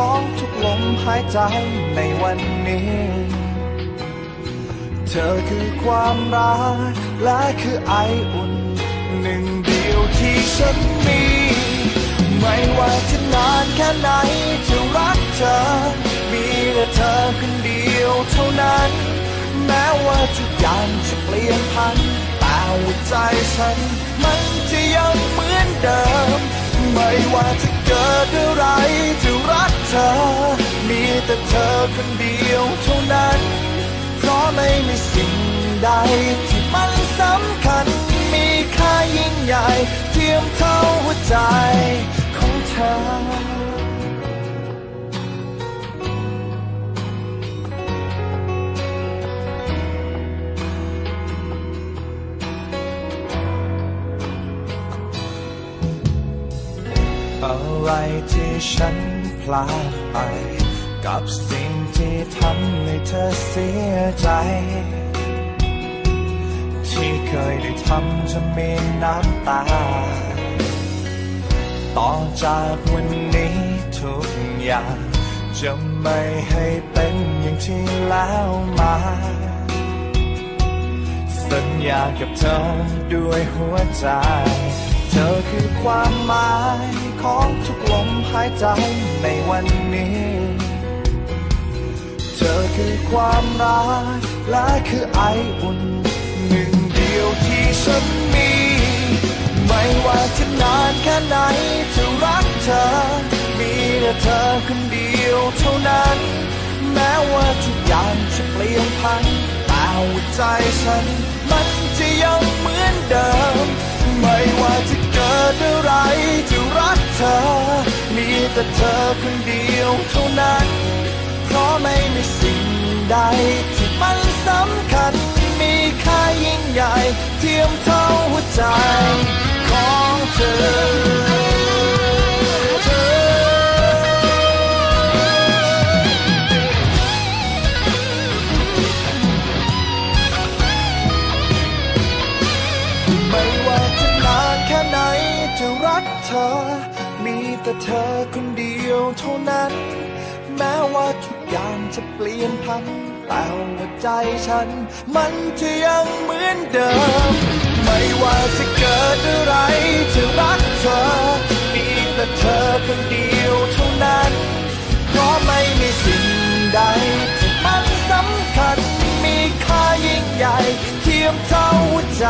ของทุกลมหายใจในวันนี้ เธอคือความรักและคือไออุ่น หนึ่งเดียวที่ฉันมี ไม่ว่าจะนานแค่ไหนจะรักเธอ มีแต่เธอคนเดียวเท่านั้น แม้ว่าทุกอย่างจะเปลี่ยนพันแต่หัวใจฉัน มันจะยังเหมือนเดิม ไม่ว่าจะเกิดอ เธอ มีแต่เธอคนเดียวเท่านั้น เพราะไม่มีสิ่งใดที่มันสำคัญ มีค่ายิ่งใหญ่ เทียมเท่าหัวใจ อะไรที่ฉันพลาดไป กับสิ่งที่ทำให้เธอเสียใจ ที่เคยได้ทำจะมีน้ำตา ต่อจากวันนี้ทุกอย่าง จะไม่ให้เป็นอย่างที่แล้วมา สัญญากับเธอด้วยหัวใจ เธอคือความหมาย ของทุกลมหายใจในวันนี้ เธอคือความรักและคือไออุ่นหนึ่งเดียวที่ฉันมี ไม่ว่าจะนานแค่ไหนจะรักเธอ มีแต่เธอคนเดียวเท่านั้น แม้ว่าทุกอย่างจะเปลี่ยนพันแต่หัวใจฉันมันจะยังเหมือนเดิม แต่เธอคนเดียวเท่านั้น เพราะไม่มีสิ่งใดที่มันสำคัญ มีค่ายิ่งใหญ่เทียมเท่าหัวใจของเธอไม่ว่าจะนานแค่ไหนจะรักเธอ มีแต่เธอคนเดียวเท่านั้น แม้ว่าทุกอย่างจะเปลี่ยนพันแต่หัวใจฉัน มันจะยังเหมือนเดิม ไม่ว่าจะเกิดอะไรจะรักเธอ มีแต่เธอคนเดียวเท่านั้น เพราะไม่มีสิ่งใดที่มันสำคัญ มีค่ายิ่งใหญ่ เทียมเท่าหัวใจ